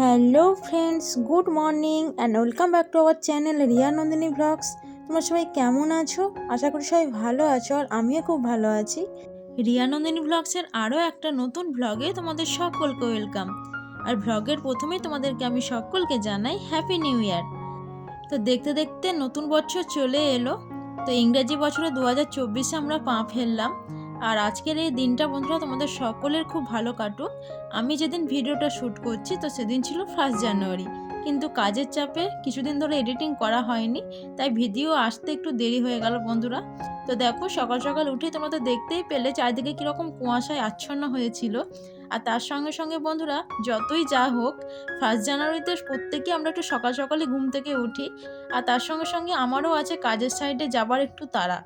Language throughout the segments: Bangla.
Hello friends good morning and welcome back to our channel Riya Nandini vlogs তোমরা সবাই কেমন আছো? আশা করি সবাই ভালো আছো আর আমিও খুব ভালো আছি। রিয়া নন্দিনী ব্লগসের আরও একটা নতুন ব্লগে তোমাদের সকলকে ওয়েলকাম আর ব্লগের প্রথমেই তোমাদেরকে আমি সকলকে জানাই হ্যাপি নিউ ইয়ার তো দেখতে দেখতে নতুন বছর চলে এলো। তো ইংরেজি বছরে দু হাজার চব্বিশে আমরা পা ফেললাম। আর আজকের এই দিনটা বন্ধুরা তোমাদের সকলের খুব ভালো কাটুক। আমি যেদিন ভিডিওটা শ্যুট করছি, তো সেদিন ছিল ফার্স্ট জানুয়ারি কিন্তু কাজের চাপে কিছুদিন ধরে এডিটিং করা হয়নি, তাই ভিডিও আসতে একটু দেরি হয়ে গেল বন্ধুরা। তো দেখো, সকাল সকাল উঠে তোমরা তো দেখতেই পেলে চারিদিকে কীরকম কুয়াশায় আচ্ছন্ন হয়েছিল। আর তার সঙ্গে সঙ্গে বন্ধুরা, যতই যা হোক ফার্স্ট জানুয়ারিতে প্রত্যেকে আমরা একটু সকাল সকালে ঘুম থেকে উঠি। আর তার সঙ্গে সঙ্গে আমারও আছে কাজের সাইডে যাবার একটু তাড়া।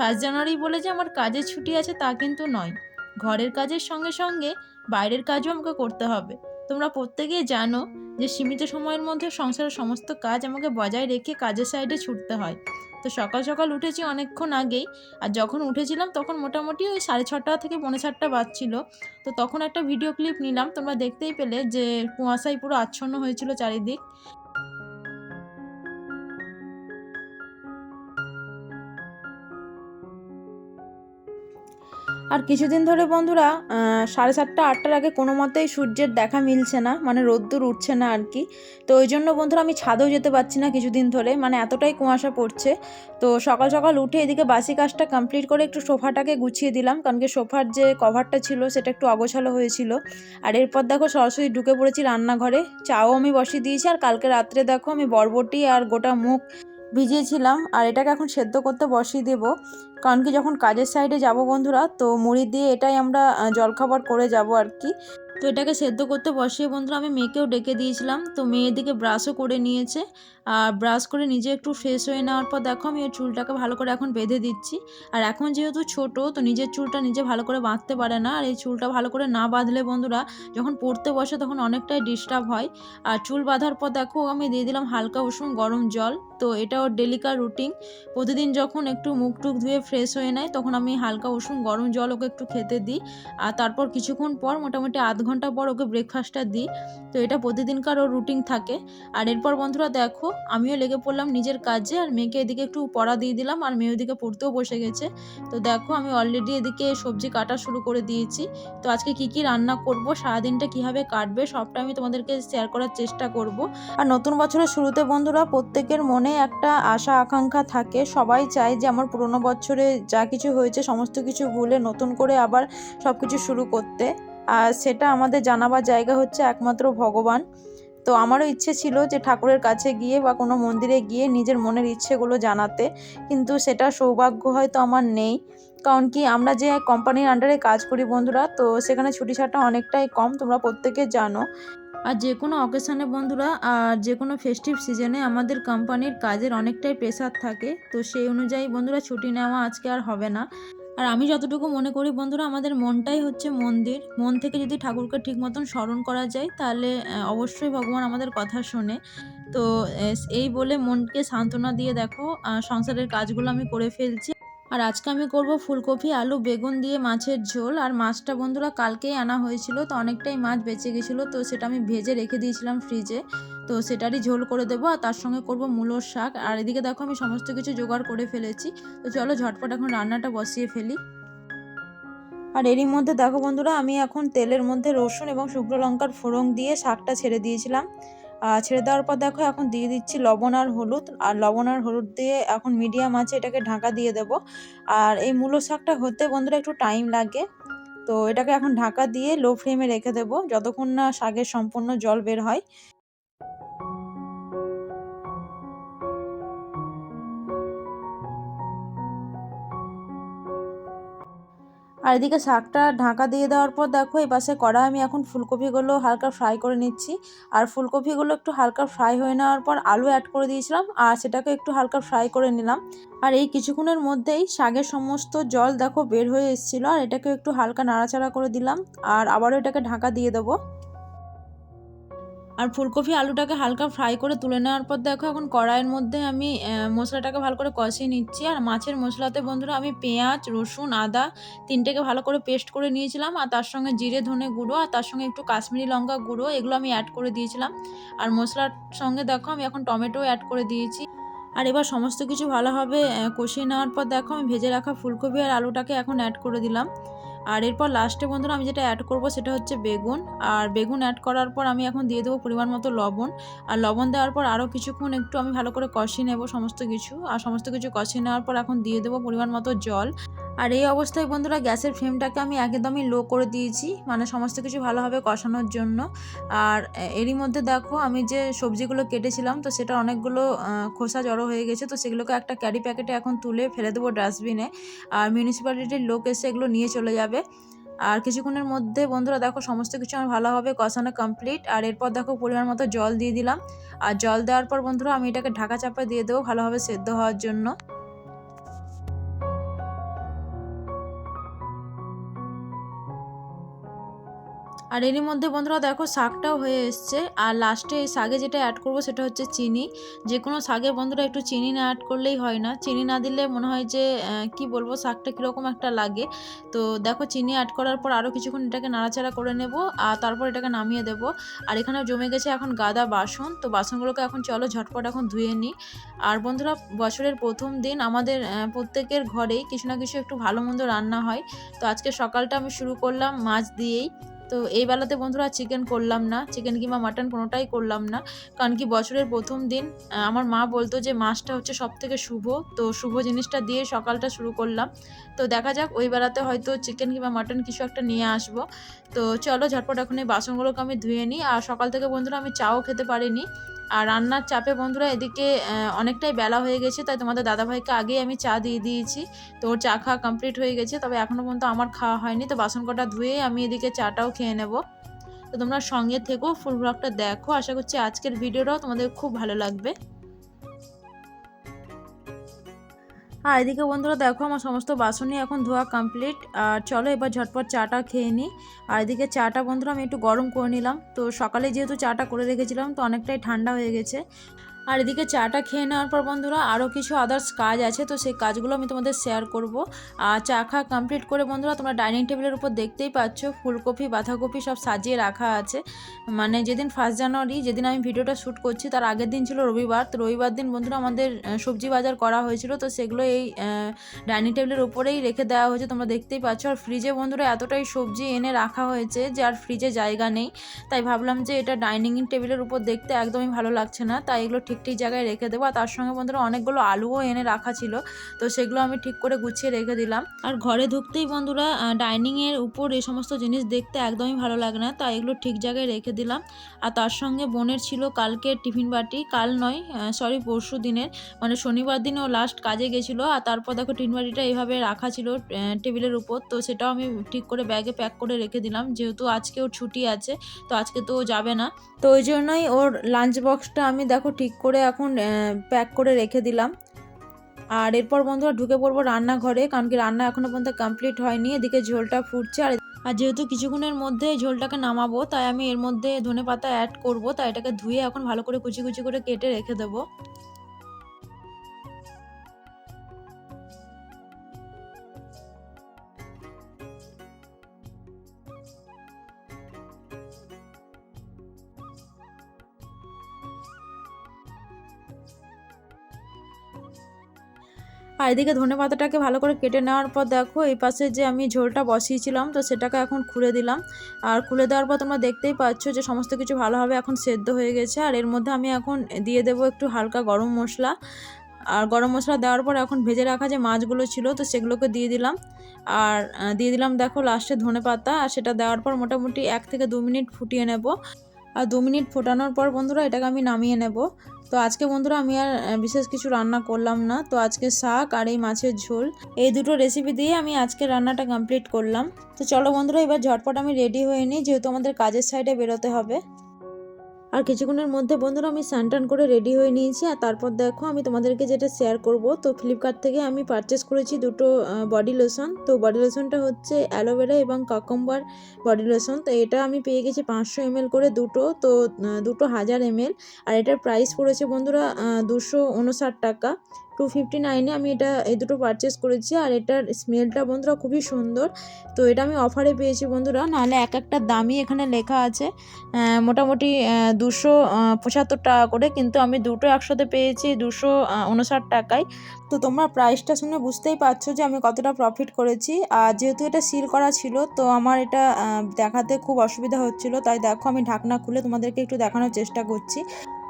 ফার্স্ট জানুয়ারি বলে যে আমার কাজের ছুটি আছে তা কিন্তু নয়। ঘরের কাজের সঙ্গে সঙ্গে বাইরের কাজও আমাকে করতে হবে। তোমরা প্রত্যেকেই জানো যে সীমিত সময়ের মধ্যে সংসারের সমস্ত কাজ আমাকে বজায় রেখে কাজের সাইডে ছুটতে হয়। তো সকাল সকাল উঠেছি অনেকক্ষণ আগেই। আর যখন উঠেছিলাম তখন মোটামুটি ওই সাড়ে ছটা থেকে পৌনে সাতটা বাজছিল। তো তখন একটা ভিডিও ক্লিপ নিলাম। তোমরা দেখতেই পেলে যে কুয়াশায় পুরো আচ্ছন্ন হয়েছিল চারিদিক। আর কিছুদিন ধরে বন্ধুরা সাড়ে সাতটা, আটটার আগে কোনো মতেই সূর্যের দেখা মিলছে না মানে রোদ্দুর উঠছে না আর কি। তো ওই জন্য বন্ধুরা আমি ছাদেও যেতে পারছি না কিছুদিন ধরে মানে এতটাই কুয়াশা পড়ছে। তো সকাল সকাল উঠে এদিকে বাসি কাজটা কমপ্লিট করে একটু সোফাটাকে গুছিয়ে দিলাম, কারণ কি সোফার যে কভারটা ছিল সেটা একটু অগোছালো হয়েছিল। আর এরপর দেখো সরাসরি ঢুকে পড়েছি রান্নাঘরে। চাও আমি বসিয়ে দিয়েছি, আর কালকে রাত্রে দেখো আমি বরবটি আর গোটা মুখ ভিজিয়েছিলাম, আর এটাকে এখন সেদ্ধ করতে বসিয়ে দেবো। কারণ কি যখন কাজের সাইডে যাব বন্ধুরা, তো মুড়ি দিয়ে এটাই আমরা জলখাবার করে যাব আর কি। তো এটাকে সেদ্ধ করতে বসিয়ে বন্ধুরা আমি মেয়েকেও ডেকে দিয়েছিলাম। তো মেয়ে দিকে ব্রাশও করে নিয়েছে। আর ব্রাশ করে নিজে একটু ফ্রেশ হয়ে নেওয়ার পর দেখো আমি ওই চুলটাকে ভালো করে এখন বেঁধে দিচ্ছি। আর এখন যেহেতু ছোট, তো নিজের চুলটা নিজে ভালো করে বাঁধতে পারে না। আর এই চুলটা ভালো করে না বাঁধলে বন্ধুরা যখন পড়তে বসে তখন অনেকটাই ডিস্টার্ব হয়। আর চুল বাঁধার পর দেখো আমি দিয়ে দিলাম হালকা উষুম গরম জল। তো এটা ওর ডেলিকার রুটিন প্রতিদিন যখন একটু মুখ টুক ধুয়ে ফ্রেশ হয়ে নেয় তখন আমি হালকা উষুম গরম জল ওকে একটু খেতে দিই। আর তারপর কিছুক্ষণ পর মোটামুটি আধ ঘণ্টা পর ওকে ব্রেকফাস্টটা দিই। তো এটা প্রতিদিনকার ওর রুটিন থাকে। আর এরপর বন্ধুরা দেখো, আমিও লেগে পড়লাম নিজের কাজে আর মেয়েকে এদিকে একটু পড়া দিয়ে দিলাম আর মেয়ে ওদিকে পড়তেও বসে গেছে। তো দেখো, আমি অলরেডি এদিকে সবজি কাটা শুরু করে দিয়েছি। তো আজকে কি কি রান্না করব, সারাদিনটা কীভাবে কাটবে, সবটা আমি তোমাদেরকে শেয়ার করার চেষ্টা করব। আর নতুন বছরের শুরুতে বন্ধুরা প্রত্যেকের মনে একটা আশা, আকাঙ্ক্ষা থাকে। সবাই চায় যে আমার পুরোনো বছরে যা কিছু হয়েছে, সমস্ত কিছু ভুলে নতুন করে আবার সব কিছু শুরু করতে। আর সেটা আমাদের জানাবার জায়গা হচ্ছে একমাত্র ভগবান। তো আমারও ইচ্ছে ছিল যে ঠাকুরের কাছে গিয়ে বা কোনো মন্দিরে গিয়ে নিজের মনের ইচ্ছেগুলো জানাতে, কিন্তু সেটা সৌভাগ্য হয়তো আমার নেই। কারণ কি আমরা যে কোম্পানির আন্ডারে কাজ করি বন্ধুরা, তো সেখানে ছুটি ছাটা অনেকটাই কম, তোমরা প্রত্যেকে জানো। আর যে কোনো অকেশানে বন্ধুরা, আর যে কোনো ফেস্টিভ সিজনে আমাদের কোম্পানির কাজের অনেকটাই প্রেশার থাকে, তো সেই অনুযায়ী বন্ধুরা ছুটি নেওয়া আজকে আর হবে না। আর আমি যতটুকু মনে করি বন্ধুরা, আমাদের মনটাই হচ্ছে মন্দির। মন থেকে যদি ঠাকুরকে ঠিক মতন স্মরণ করা যায়, তাহলে অবশ্যই ভগবান আমাদের কথা শোনে। তো এই বলে মনকে সান্ত্বনা দিয়ে দেখো সংসারের কাজগুলো আমি করে ফেলছি। আর আজকে আমি করব ফুলকপি, আলু, বেগুন দিয়ে মাছের ঝোল। আর মাছটা বন্ধুরা, কালকেই আনা হয়েছিল, তো অনেকটাই মাছ বেঁচে গেছিল, তো সেটা আমি ভেজে রেখে দিয়েছিলাম ফ্রিজে তো সেটারই ঝোল করে দেবো আর তার সঙ্গে করব মূলোর শাক। আর এদিকে দেখো আমি সমস্ত কিছু জোগাড় করে ফেলেছি। তো চলো ঝটপট এখন রান্নাটা বসিয়ে ফেলি। আর এরই মধ্যে দেখো বন্ধুরা, আমি এখন তেলের মধ্যে রসুন এবং শুকনো লঙ্কার ফোড়ন দিয়ে শাকটা ছেড়ে দিয়েছিলাম। আর ছেড়ে দেওয়ার পর দেখো এখন দিয়ে দিচ্ছি লবণ আর হলুদ। আর লবণ আর হলুদ দিয়ে এখন মিডিয়াম আছে এটাকে ঢাকা দিয়ে দেবো। আর এই মূলো শাকটা হতে বন্ধুরা একটু টাইম লাগে। তো এটাকে এখন ঢাকা দিয়ে লো ফ্লেমে রেখে দেবো, যতক্ষণ না শাকের সম্পূর্ণ জল বের হয়। আর এদিকে শাকটা ঢাকা দিয়ে দেওয়ার পর দেখো, এই পাশে কড়া আমি এখন ফুলকপিগুলো হালকা ফ্রাই করে নিচ্ছি। আর ফুলকপিগুলো একটু হালকা ফ্রাই হয়ে নেওয়ার পর আলু অ্যাড করে দিয়েছিলাম আর সেটাকে একটু হালকা ফ্রাই করে নিলাম। আর এই কিছুক্ষণের মধ্যেই শাকের সমস্ত জল দেখো বের হয়ে এসেছিল আর এটাকে একটু হালকা নাড়াচাড়া করে দিলাম। আর আবারও এটাকে ঢাকা দিয়ে দেবো। আর ফুলকপি আলুটাকে হালকা ফ্রাই করে তুলে নেওয়ার পর দেখো এখন কড়াইয়ের মধ্যে আমি মশলাটাকে ভালো করে কষিয়ে নিচ্ছি। আর মাছের মশলাতে বন্ধুরা আমি পেঁয়াজ, রসুন, আদা তিনটেকে ভালো করে পেস্ট করে নিয়েছিলাম। আর তার সঙ্গে জিরে, ধনে গুঁড়ো আর তার সঙ্গে একটু কাশ্মীরি লঙ্কা গুঁড়ো এগুলো আমি অ্যাড করে দিয়েছিলাম। আর মশলার সঙ্গে দেখো আমি এখন টমেটো অ্যাড করে দিয়েছি। আর এবার সমস্ত কিছু ভালোভাবে কষিয়ে নেওয়ার পর দেখো আমি ভেজে রাখা ফুলকপি আর আলুটাকে এখন অ্যাড করে দিলাম। আর এরপর লাস্টে বন্ধুরা আমি যেটা অ্যাড করব সেটা হচ্ছে বেগুন। আর বেগুন অ্যাড করার পর আমি এখন দিয়ে দেবো পরিমাণ মতো লবণ। আর লবণ দেওয়ার পর আরও কিছুক্ষণ একটু আমি ভালো করে কষিয়ে নেব সমস্ত কিছু। আর সমস্ত কিছু কষিয়ে নেওয়ার পর এখন দিয়ে দেবো পরিমাণ মতো জল। আর এই অবস্থায় বন্ধুরা গ্যাসের ফ্লেমটাকে আমি একদমই লো করে দিয়েছি। মানে সমস্ত কিছু ভালোভাবে কষানোর জন্য। আর এরই মধ্যে দেখো আমি যে সবজিগুলো কেটেছিলাম, তো সেটা অনেকগুলো খোসা জড়ো হয়ে গেছে। তো সেগুলোকে একটা ক্যারি প্যাকেটে এখন তুলে ফেলে দেবো ডাস্টবিনে আর মিউনিসিপ্যালিটির লোক এসে এগুলো নিয়ে চলে যাবে। আর কিছুক্ষণের মধ্যে বন্ধুরা দেখো সমস্ত কিছু আমার ভালোভাবে কষানো কমপ্লিট আর এরপর দেখো পরিমাণ মতো জল দিয়ে দিলাম। আর জল দেওয়ার পর বন্ধুরা আমি এটাকে ঢাকা চাপা দিয়ে দেবো ভালোভাবে সেদ্ধ হওয়ার জন্য। আর এরই মধ্যে বন্ধুরা দেখো শাকটাও হয়ে এসছে। আর লাস্টে এই শাকে যেটা অ্যাড করব সেটা হচ্ছে চিনি। যে কোনো শাকে বন্ধুরা একটু চিনি না অ্যাড করলেই হয় না। চিনি না দিলে মনে হয় যে কি বলব, শাকটা কীরকম একটা লাগে। তো দেখো চিনি অ্যাড করার পর আরও কিছুক্ষণ এটাকে নাড়াচাড়া করে নেব আর তারপর এটাকে নামিয়ে দেবো। আর এখানে জমে গেছে এখন গাদা বাসন। তো বাসনগুলোকে এখন চলো ঝটপট এখন ধুয়ে নিই। আর বন্ধুরা বছরের প্রথম দিন আমাদের প্রত্যেকের ঘরেই কিছু না কিছু একটু ভালো মন্দ রান্না হয়। তো আজকে সকালটা আমি শুরু করলাম মাছ দিয়েই। তো এই বেলাতে বন্ধুরা চিকেন করলাম না চিকেন কিংবা মাটন কোনোটাই করলাম না। কারণ কি বছরের প্রথম দিন আমার মা বলতো যে মাছটা হচ্ছে সব থেকে শুভ। তো শুভ জিনিসটা দিয়ে সকালটা শুরু করলাম। তো দেখা যাক, ওই বেলাতে হয়তো চিকেন কিংবা মাটন কিছু একটা নিয়ে আসব। তো চলো ঝটপট এখন এই বাসনগুলোকে আমি ধুয়ে নিই। আর সকাল থেকে বন্ধুরা আমি চাও খেতে পারিনি। আর রান্নার চাপে বন্ধুরা এদিকে অনেকটাই বেলা হয়ে গেছে, তাই তোমাদের দাদাভাইকে আগেই আমি চা দিয়ে দিয়েছি। তো ওর চা খাওয়া কমপ্লিট হয়ে গেছে, তবে এখনও পর্যন্ত আমার খাওয়া হয়নি, তো বাসন কটা ধুয়ে আমি এদিকে চাটাও খেয়ে নেব। তো তোমরা সঙ্গে থেকো, ফুল ব্লগটা দেখো। আশা করছি আজকের ভিডিওটাও তোমাদের খুব ভালো লাগবে। আর এদিকে বন্ধুরা দেখো, আমার সমস্ত বাসনই এখন ধোয়া কমপ্লিট আর চলো এবার ঝটপট চাটা খেয়ে নিই আর এদিকে চাটা বন্ধুরা আমি একটু গরম করে নিলাম। তো সকালে যেহেতু চাটা করে রেখেছিলাম, তো অনেকটাই ঠান্ডা হয়ে গেছে। আর এদিকে চাটা খেয়ে নেওয়ার পর বন্ধুরা আরও কিছু আদার্স কাজ আছে, তো সেই কাজগুলো আমি তোমাদের শেয়ার করব। আর চা খা কমপ্লিট করে বন্ধুরা তোমরা ডাইনিং টেবিলের উপর দেখতেই পাচ্ছ, ফুলকপি, বাঁধাকপি সব সাজিয়ে রাখা আছে। মানে যেদিন ফার্স্ট জানুয়ারি যেদিন আমি ভিডিওটা শ্যুট করছি, তার আগের দিন ছিল রবিবার, তো রবিবার দিন বন্ধুরা আমাদের সবজি বাজার করা হয়েছিল, তো সেগুলো এই ডাইনিং টেবিলের উপরেই রেখে দেওয়া হয়েছে, তোমরা দেখতেই পাচ্ছ। আর ফ্রিজে বন্ধুরা এতটাই সবজি এনে রাখা হয়েছে যে আর ফ্রিজে জায়গা নেই। তাই ভাবলাম যে এটা ডাইনিং টেবিলের উপর দেখতে একদমই ভালো লাগছে না, তাই এগুলো ঠিক ঠিক জায়গায় রেখে দেবো। আর তার সঙ্গে বন্ধুরা অনেকগুলো আলুও এনে রাখা ছিল, তো সেগুলো আমি ঠিক করে গুছিয়ে রেখে দিলাম। আর ঘরে ঢুকতেই বন্ধুরা ডাইনিংয়ের উপর এই সমস্ত জিনিস দেখতে একদমই ভালো লাগে না, তাই এগুলো ঠিক জায়গায় রেখে দিলাম। আর তার সঙ্গে বোনের ছিল কালকের টিফিন বাটি, কাল নয় সরি পরশু দিনের মানে শনিবার দিনে ও লাস্ট কাজে গেছিল। আর তারপর দেখো টিফিন বাটিটা এইভাবে রাখা ছিল টেবিলের উপর, তো সেটাও আমি ঠিক করে ব্যাগে প্যাক করে রেখে দিলাম, যেহেতু আজকে ওর ছুটি আছে, তো আজকে তো ও যাবে না। তো ওই জন্যই ওর লাঞ্চ বক্সটা আমি দেখো ঠিক করে এখন প্যাক করে রেখে দিলাম। আর এরপর বন্ধুরা ঢুকে পড়ব রান্নাঘরে, কারণ কি রান্না এখনও পর্যন্ত কমপ্লিট হয়নি, এদিকে ঝোলটা ফুটছে। আর আর যেহেতু কিছুক্ষণের মধ্যে ঝোলটাকে নামাবো, তাই আমি এর মধ্যে ধনে পাতা অ্যাড করব, তাই এটাকে ধুয়ে এখন ভালো করে কুচি কুচি করে কেটে রেখে দেবো। আর এদিকে ধনে পাতাটাকে ভালো করে কেটে নেওয়ার পর দেখো, এই পাশে যে আমি ঝোলটা বসিয়েছিলাম, তো সেটাকে এখন খুলে দিলাম। আর খুলে দেওয়ার পর তোমরা দেখতেই পাচ্ছ যে সমস্ত কিছু ভালোভাবে এখন সেদ্ধ হয়ে গেছে। আর এর মধ্যে আমি এখন দিয়ে দেবো একটু হালকা গরম মশলা। আর গরম মশলা দেওয়ার পর এখন ভেজে রাখা যে মাছগুলো ছিল, তো সেগুলোকে দিয়ে দিলাম। আর দিয়ে দিলাম দেখো লাস্টে ধনে পাতা। আর সেটা দেওয়ার পর মোটামুটি এক থেকে দু মিনিট ফুটিয়ে নেব। আর দু মিনিট ফোটানোর পর বন্ধুরা এটাকে আমি নামিয়ে নেব। তো আজকে বন্ধুরা আমি আর বিশেষ কিছু রান্না করলাম না। তো আজকে শাক আর এই মাছের ঝোল। এই দুটো রেসিপি দিয়ে আমি আজকে রান্নাটা কমপ্লিট করলাম। তো চলো বন্ধুরা এবার ঝটপট আমি রেডি হয়ে নিই, যেহেতু আমাদের কাজের সাইডে বেরোতে হবে। আর কিছুক্ষণের মধ্যে বন্ধুরা আমি স্নান করে রেডি হয়ে নিয়েছি আর তারপর দেখো আমি তোমাদেরকে যেটা শেয়ার করব। তো ফ্লিপকার্ট থেকে আমি পারচেস করেছি দুটো বডি লোশন তো বডি লোশনটা হচ্ছে অ্যালোভেরা এবং কাকম্বার বডি লোশন তো এটা আমি পেয়ে গেছি পাঁচশো এমএল করে দুটো। তো দুটো হাজার এমএল আর এটার প্রাইস পড়েছে বন্ধুরা দুশো উনষাট টাকা। টু ফিফটি নাইনে আমি এটা, এই দুটো পারচেস করেছি আর এটার স্মেলটা বন্ধুরা খুবই সুন্দর। তো এটা আমি অফারে পেয়েছি বন্ধুরা। নাহলে এক একটা দামই এখানে লেখা আছে। মোটামুটি দুশো পঁচাত্তর টাকা করে। কিন্তু আমি দুটো একসাথে পেয়েছি দুশো উনষাট টাকায়। তো তোমরা প্রাইসটা শুনে বুঝতেই পারছ যে আমি কতটা প্রফিট করেছি। আর যেহেতু এটা সিল করা ছিল, তো আমার এটা দেখাতে খুব অসুবিধা হচ্ছিল। তাই দেখো, আমি ঢাকনা খুলে তোমাদেরকে একটু দেখানোর চেষ্টা করছি।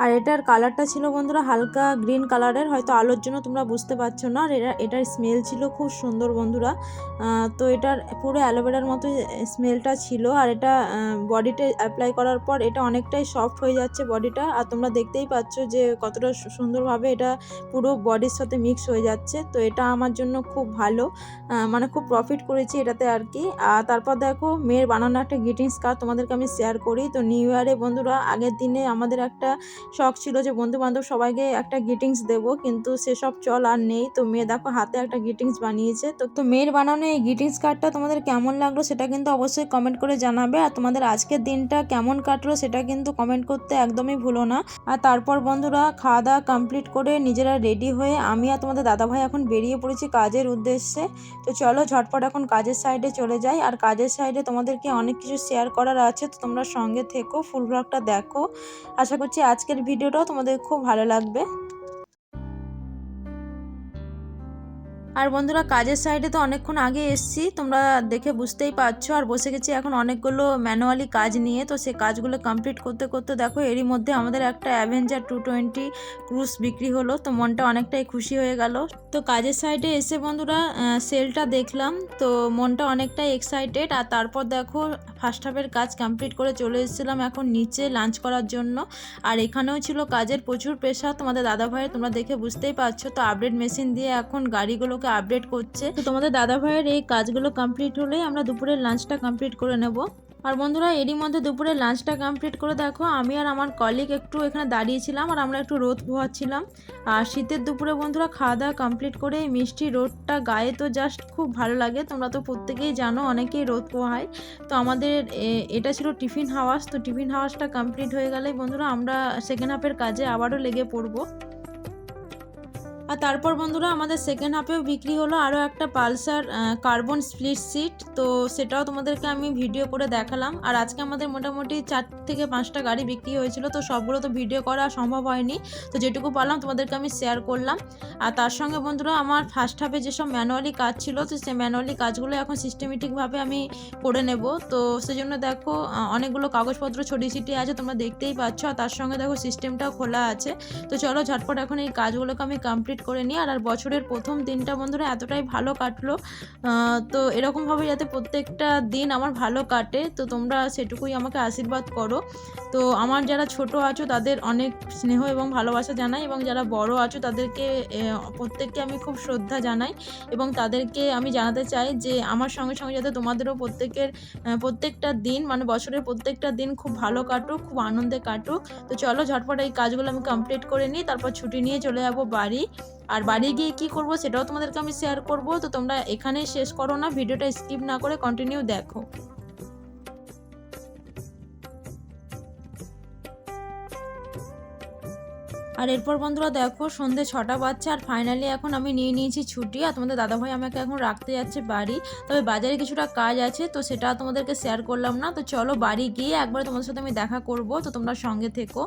আর এটার কালারটা ছিল বন্ধুরা হালকা গ্রিন কালারের, হয়তো আলোর জন্য তোমরা বুঝতে পারছ না, আর এটা এটার স্মেল ছিল খুব সুন্দর বন্ধুরা। তো এটার পুরো অ্যালোভেরার মতো স্মেলটা ছিল। আর এটা বডিতে অ্যাপ্লাই করার পর এটা অনেকটাই সফট হয়ে যাচ্ছে বডিটা আর তোমরা দেখতেই পাচ্ছ যে কতটা সুন্দরভাবে এটা পুরো বডির সাথে মিক্স হয়ে যাচ্ছে। তো এটা আমার জন্য খুব ভালো মানে খুব প্রফিট করেছি এটাতে আর কি। আর তারপর দেখো, মেয়ের বানানো একটা গ্রিটিংস কার্ড তোমাদেরকে আমি শেয়ার করি। তো নিউ ইয়ারে বন্ধুরা আগের দিনে আমাদের একটা শখ ছিল যে বন্ধু বান্ধব সবাইকে একটা গ্রিটিংস দেবো, কিন্তু সেসব চল আর নেই। তো মেয়ে দেখো হাতে একটা গ্রিটিংস বানিয়েছে। তো তো মেয়ের বানানো এই গ্রিটিংস কার্ডটা তোমাদের কেমন লাগল সেটা কিন্তু অবশ্যই কমেন্ট করে জানাবে। আর তোমাদের আজকের দিনটা কেমন কাটলো সেটা কিন্তু কমেন্ট করতে একদমই ভুলো না। আর তারপর বন্ধুরা খাওয়া দাওয়া কমপ্লিট করে নিজেরা রেডি হয়ে আমি আর তোমাদের দাদাভাই এখন বেরিয়ে পড়েছি কাজের উদ্দেশ্যে। তো চলো ঝটপট এখন কাজের সাইডে চলে যাই। আর কাজের সাইডে তোমাদেরকে অনেক কিছু শেয়ার করার আছে। তো তোমরা সঙ্গে থেকো ফুল ব্লগটা দেখো। আশা করছি আজকের ভিডিওটাও তোমাদের খুব ভালো লাগবে। আর বন্ধুরা, কাজের সাইডে তো অনেকক্ষণ আগে এসছি, তোমরা দেখে বুঝতেই পারছ। আর বসে গেছি এখন অনেকগুলো ম্যানুয়ালি কাজ নিয়ে। তো সে কাজগুলো কমপ্লিট করতে করতে দেখো, এরই মধ্যে আমাদের একটা অ্যাভেঞ্জার টু টোয়েন্টি ক্রুজ বিক্রি হলো। তো মনটা অনেকটাই খুশি হয়ে গেল। তো কাজের সাইডে এসে বন্ধুরা সেলটা দেখলাম। তো মনটা অনেকটাই এক্সাইটেড আর তারপর দেখো ফার্স্ট হাফের কাজ কমপ্লিট করে চলে এসেছিলাম এখন নিচে লাঞ্চ করার জন্য। আর এখানেও ছিল কাজের প্রচুর প্রেশার তোমাদের দাদা ভাইয়ের তোমরা দেখে বুঝতেই পারছ। তো আপডেট মেশিন দিয়ে এখন গাড়িগুলোকে আপডেট করছে। তো তোমাদের দাদা ভাইয়ের এই কাজগুলো কমপ্লিট হলেই আমরা দুপুরের লাঞ্চটা কমপ্লিট করে নেব। আর বন্ধুরা, এরই মধ্যে দুপুরে লাঞ্চটা কমপ্লিট করে দেখো, আমি আর আমার কলিগ একটু এখানে দাঁড়িয়েছিলাম আর আমরা একটু রোদ পোহাচ্ছিলাম। আর শীতের দুপুরে বন্ধুরা খাওয়া দাওয়া কমপ্লিট করে এই মিষ্টি রোদটা গায়ে তো জাস্ট খুব ভালো লাগে। তোমরা তো প্রত্যেকেই জানো, অনেকেই রোদ পোহায়। তো আমাদের এটা ছিল টিফিন হাওয়াস তো টিফিন হাওয়াসটা কমপ্লিট হয়ে গেলেই বন্ধুরা, আমরা সেকেন্ড হাফের কাজে আবারও লেগে পড়ব। তারপর বন্ধুরা আমাদের সেকেন্ড হাফেও বিক্রি হলো আরও একটা পালসার কার্বন স্প্লিট সিট তো সেটাও তোমাদেরকে আমি ভিডিও করে দেখালাম। আর আজকে আমাদের মোটামুটি চার থেকে পাঁচটা গাড়ি বিক্রি হয়েছিল, তো সবগুলো তো ভিডিও করা সম্ভব হয়নি। তো যেটুকু পারলাম তোমাদেরকে আমি শেয়ার করলাম। আর তার সঙ্গে বন্ধুরা আমার ফার্স্ট হাফে যেসব ম্যানুয়ালি কাজ ছিল, তো সেই ম্যানুয়ালি কাজগুলো এখন সিস্টেমেটিকভাবে আমি করে নেব। তো সেজন্য দেখো অনেকগুলো কাগজপত্র ছড়িয়ে ছিটিয়ে আছে, তোমরা দেখতেই পাচ্ছ। আর তার সঙ্গে দেখো সিস্টেমটাও খোলা আছে। তো চলো ঝটপট এখন এই কাজগুলোকে আমি কমপ্লিট করে নিই। আর আর বছরের প্রথম দিনটা বন্ধুরা এতটাই ভালো কাটলো। তো এরকমভাবে যাতে প্রত্যেকটা দিন আমার ভালো কাটে, তো তোমরা সেটুকুই আমাকে আশীর্বাদ করো। তো আমার যারা ছোট আছো, তাদের অনেক স্নেহ এবং ভালোবাসা জানাই এবং যারা বড় আছো, তাদেরকে প্রত্যেককে আমি খুব শ্রদ্ধা জানাই এবং তাদেরকে আমি জানাতে চাই যে, আমার সঙ্গে সঙ্গে যাতে তোমাদেরও প্রত্যেকের প্রত্যেকটা দিন মানে বছরের প্রত্যেকটা দিন খুব ভালো কাটুক, খুব আনন্দে কাটুক। তো চলো ঝটপট এই কাজগুলো আমি কমপ্লিট করে নিই, তারপর ছুটি নিয়ে চলে যাব বাড়ি। আর বাড়ি গিয়ে কী করব সেটাও তোমাদেরকে আমি শেয়ার করব। তো তোমরা এখানেই শেষ করো না, ভিডিওটা স্কিপ না করে কন্টিনিউ দেখো। আর এরপর বন্ধুরা দেখো, সন্ধে ছটা বাজছে আর ফাইনালি এখন আমি নিয়ে নিয়েছি ছুটি আর তোমাদের দাদাভাই আমাকে এখন রাখতে যাচ্ছে বাড়ি। তবে বাজারে কিছুটা কাজ আছে, তো সেটা তোমাদেরকে শেয়ার করলাম না। তো চলো বাড়ি গিয়ে একবার তোমাদের সাথে আমি দেখা করব, তো তোমরা সঙ্গে থেকো।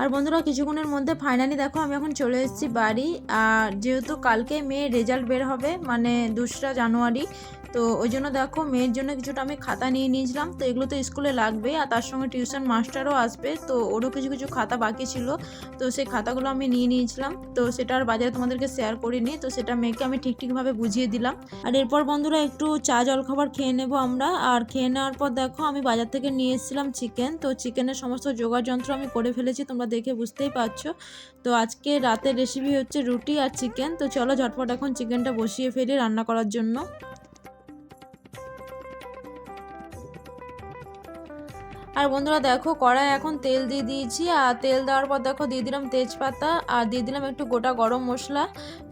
আর বন্ধুরা কিছুক্ষণের মধ্যে ফাইনালি দেখো আমি এখন চলে এসেছি বাড়ি, আর যেহেতু কালকে মেয়ের রেজাল্ট বের হবে মানে দোসরা জানুয়ারি, তো ওই জন্য দেখো মেয়ের জন্য কিছুটা আমি খাতা নিয়ে নিয়েছিলাম, তো এগুলো তো স্কুলে লাগবে, আর তার সঙ্গে টিউশন মাস্টারও আসবে, তো ওরও কিছু কিছু খাতা বাকি ছিল, তো সেই খাতাগুলো আমি নিয়ে নিয়েছিলাম, তো সেটা আর বাজারে তোমাদেরকে শেয়ার করিনি, তো সেটা মেয়েকে আমি ঠিক ঠিকভাবে বুঝিয়ে দিলাম। আর এরপর বন্ধুরা একটু চা, জলখাবার খেয়ে নেব আমরা, আর খেয়ে নেওয়ার পর দেখো আমি বাজার থেকে নিয়ে এসেছিলাম চিকেন তো চিকেনের সমস্ত জোগাড় যন্ত্র আমি করে ফেলেছি, তোমরা দেখে বুঝতেই পারছ। তো আজকে রাতের রেসিপি হচ্ছে রুটি আর চিকেন তো চলো ঝটপট এখন চিকেনটা বসিয়ে ফেলি রান্না করার জন্য। আর বন্ধুরা দেখো কড়াই এখন তেল দিয়ে দিয়েছি। আর তেল দেওয়ার পর দেখো দিয়ে দিলাম তেজপাতা। আর দিয়ে দিলাম একটু গোটা গরম মশলা।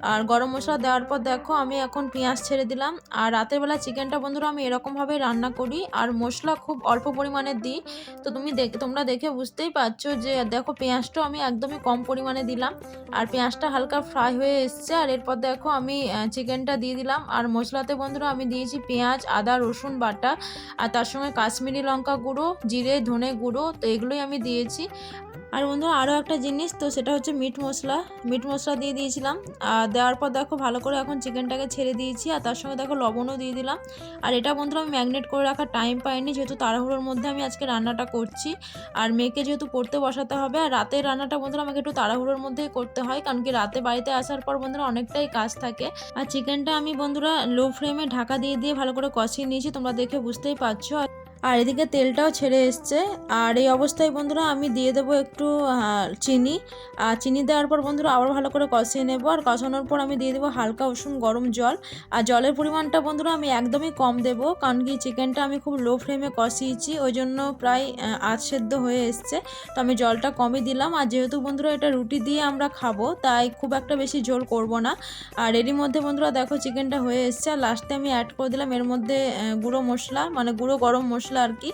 আর গরম মশলা দেওয়ার পর দেখো, আমি এখন পেঁয়াজ ছেড়ে দিলাম। আর রাতের বেলা চিকেনটা বন্ধুরা আমি এরকমভাবে রান্না করি। আর মশলা খুব অল্প পরিমাণে দিই। তো তুমি দেখ, তোমরা দেখে বুঝতেই পারছ যে, দেখো পেঁয়াজটাও আমি একদমই কম পরিমাণে দিলাম। আর পেঁয়াজটা হালকা ফ্রাই হয়ে এসছে। আর এরপর দেখো, আমি চিকেনটা দিয়ে দিলাম। আর মশলাতে বন্ধুরা আমি দিয়েছি পেঁয়াজ, আদা, রসুন বাটা। আর তার সঙ্গে কাশ্মীরি লঙ্কা গুঁড়ো, জিরে, ধনে গুঁড়ো, তো এগুলোই আমি দিয়েছি। আর বন্ধুরা আরও একটা জিনিস, তো সেটা হচ্ছে মিট মশলা। মিট মশলা দিয়ে দিয়েছিলাম। আর দেওয়ার পর দেখো, ভালো করে এখন চিকেনটাকে ছেড়ে দিয়েছি, আর তার সঙ্গে দেখো, লবণও দিয়ে দিলাম। আর এটা বন্ধুরা আমি ম্যাগনেট করে রাখার টাইম পাইনি, যেহেতু তাড়াহুড়োর মধ্যে আমি আজকে রান্নাটা করছি। আর মেয়েকে যেহেতু পড়তে বসাতে হবে, আর রাতের রান্নাটা বন্ধুরা আমাকে একটু তাড়াহুড়োর মধ্যেই করতে হয়, কারণ কি রাতে বাড়িতে আসার পর বন্ধুরা অনেকটাই কাজ থাকে। আর চিকেনটা আমি বন্ধুরা লো ফ্লেমে ঢাকা দিয়ে দিয়ে ভালো করে কষিয়ে নিয়েছি, তোমরা দেখে বুঝতেই পারছ। আর এদিকে তেলটাও ছেড়ে এসছে। আর এই অবস্থায় বন্ধুরা আমি দিয়ে দেবো একটু চিনি। আর চিনি দেওয়ার পর বন্ধুরা আবার ভালো করে কষিয়ে নেব। আর কষানোর পর আমি দিয়ে দেবো হালকা উষুম গরম জল। আর জলের পরিমাণটা বন্ধুরা আমি একদমই কম দেবো, কারণ কি চিকেনটা আমি খুব লো ফ্লেমে কষিয়েছি। ওই জন্য প্রায় আধ সেদ্ধ হয়ে এসছে। তো আমি জলটা কমই দিলাম। আর যেহেতু বন্ধুরা এটা রুটি দিয়ে আমরা খাব, তাই খুব একটা বেশি ঝোল করব না। আর এরই মধ্যে বন্ধুরা দেখো চিকেনটা হয়ে এসছে। আর লাস্টে আমি অ্যাড করে দিলাম এর মধ্যে গুঁড়ো মশলা মানে গুঁড়ো গরম মশলা। আর কি।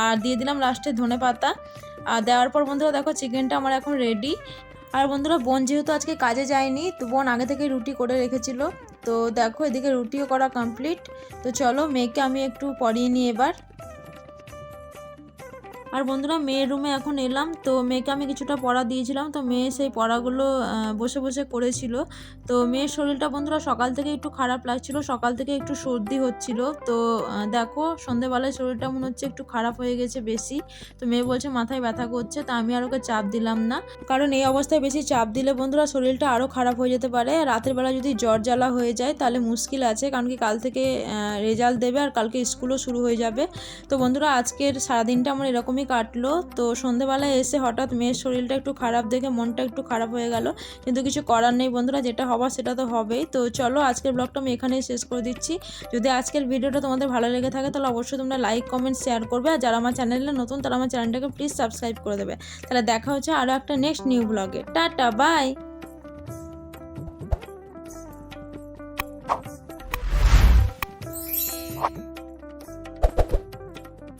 আর দিয়ে দিলাম লাস্টে ধনে পাতা। আর দেওয়ার পর বন্ধুরা দেখো চিকেনটা আমার এখন রেডি আর বন্ধুরা বোন যেহেতু আজকে কাজে যায়নি, তো বোন আগে থেকে রুটি করে রেখেছিল। তো দেখো এদিকে রুটিও করা কমপ্লিট তো চলো মেয়েকে আমি একটু পরিয়ে নিই এবার। আর বন্ধুরা, মেয়ের রুমে এখন এলাম। তো মেয়েকে আমি কিছুটা পড়া দিয়েছিলাম। তো মেয়ে সেই পড়াগুলো বসে বসে করেছিল। তো মেয়ের শরীরটা বন্ধুরা সকাল থেকে একটু খারাপ লাগছিল। সকাল থেকে একটু সর্দি হচ্ছিল। তো দেখো, সন্ধেবেলায় শরীরটা মনে হচ্ছে একটু খারাপ হয়ে গেছে বেশি। তো মেয়ে বলছে, মাথায় ব্যথা করছে, তা আমি আর ওকে চাপ দিলাম না। কারণ এই অবস্থায় বেশি চাপ দিলে বন্ধুরা শরীরটা আরও খারাপ হয়ে যেতে পারে। রাতের বেলা যদি জ্বর জ্বালা হয়ে যায়, তাহলে মুশকিল আছে। কারণ কি, কাল থেকে রেজাল্ট দেবে আর কালকে স্কুলও শুরু হয়ে যাবে। তো বন্ধুরা, আজকের সারাদিনটা আমার ঘুমই কাটলো। তো সন্ধেবেলায় এসে হঠাৎ মেয়ের শরীরটা একটু খারাপ দেখে মনটা একটু খারাপ হয়ে গেল। কিন্তু কিছু করার নেই বন্ধুরা, যেটা হবার সেটা তো হবেই। তো চলো আজকের ব্লগটা আমি এখানেই শেষ করে দিচ্ছি। যদি আজকের ভিডিওটা তোমাদের ভালো লেগে থাকে তাহলে অবশ্যই তোমরা লাইক, কমেন্ট, শেয়ার করবে। আর যারা আমার চ্যানেলে নতুন তারা আমার চ্যানেলটাকে প্লিজ সাবস্ক্রাইব করে দেবে। তাহলে দেখা হচ্ছে আরও একটা নেক্সট নিউ ব্লগে টাটা বাই